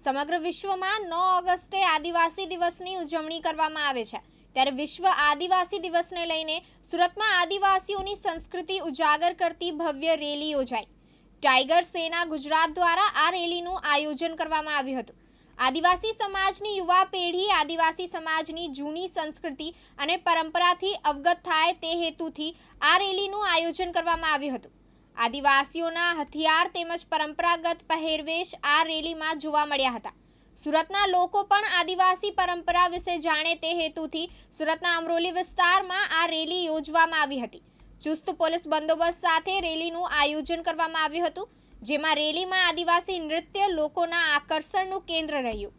સમગ્ર વિશ્વમાં નવ ઓગસ્ટે આદિવાસી દિવસની ઉજવણી કરવામાં આવે છે. ત્યારે વિશ્વ આદિવાસી દિવસને લઈને સુરતમાં આદિવાસીઓની સંસ્કૃતિ ઉજાગર કરતી ભવ્ય રેલી યોજાઈ. ટાઈગર સેના ગુજરાત દ્વારા આ રેલીનું આયોજન કરવામાં આવ્યું હતું. આદિવાસી સમાજની યુવા પેઢી આદિવાસી સમાજની જૂની સંસ્કૃતિ અને પરંપરાથી અવગત થાય તે હેતુથી આ રેલીનું આયોજન કરવામાં આવ્યું હતું. આદિવાસીઓના હથિયાર તેમજ પરંપરાગત પહેરવેશ આ રેલીમાં જોવા મળ્યા હતા. સુરતના લોકો પણ આદિવાસી પરંપરા વિશે જાણે તે હેતુથી સુરતના અમરોલી વિસ્તારમાં આ રેલી યોજવામાં આવી હતી. ચુસ્ત પોલીસ બંદોબસ્ત સાથે રેલીનું આયોજન કરવામાં આવ્યું હતું, જેમાં રેલીમાં આદિવાસી નૃત્ય લોકોના આકર્ષણનું કેન્દ્ર રહ્યું.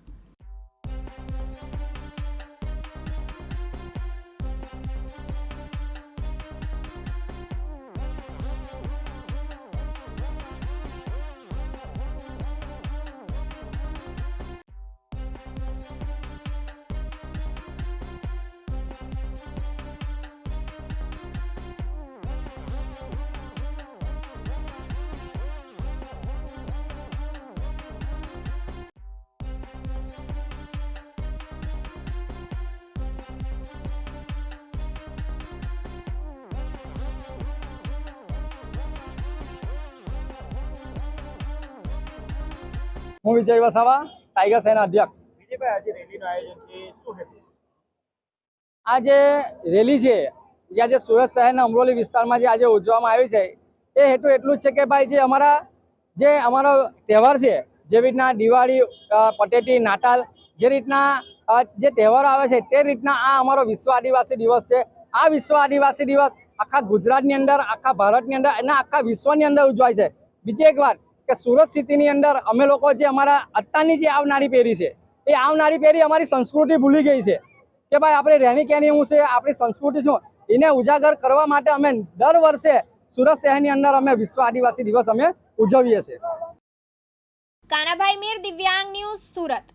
હું વિજય વસાવા ટાઈગર સેના અધ્યક્ષ. આજે રેલીનું છે આ જે રેલી છે જે આજે સુરત શહેરના અમરોલી વિસ્તારમાં જે આજે ઉજવવામાં આવી છે એ હેતુ એટલું જ છે કે ભાઈ જે અમારા જે અમારો તહેવાર છે જેવી રીતના દિવાળી પટેટી નાતાલ જે રીતના જે તહેવારો આવે છે તે રીતના આ અમારો વિશ્વ આદિવાસી દિવસ છે. આ વિશ્વ આદિવાસી દિવસ આખા ગુજરાતની અંદર આખા ભારતની અંદર અને આખા વિશ્વની અંદર ઉજવાય છે. બીજી એક વાત કે સુરત સિટીની અંદર અમે લોકો જે અમારા અત્યારની જે આવનારી પેઢી છે, એ આવનારી પેઢી અમારી સંસ્કૃતિ ભૂલી ગઈ છે કે ભાઈ આપણે રહેણી કેની હું છે, આપણી સંસ્કૃતિ શું, એને ઉજાગર કરવા માટે અમે દર વર્ષે સુરત શહેરની અંદર અમે વિશ્વ આદિવાસી દિવસ અમે ઉજવીએ છીએ. કાનાભાઈ મીર, દિવ્યાંગ ન્યૂઝ સુરત.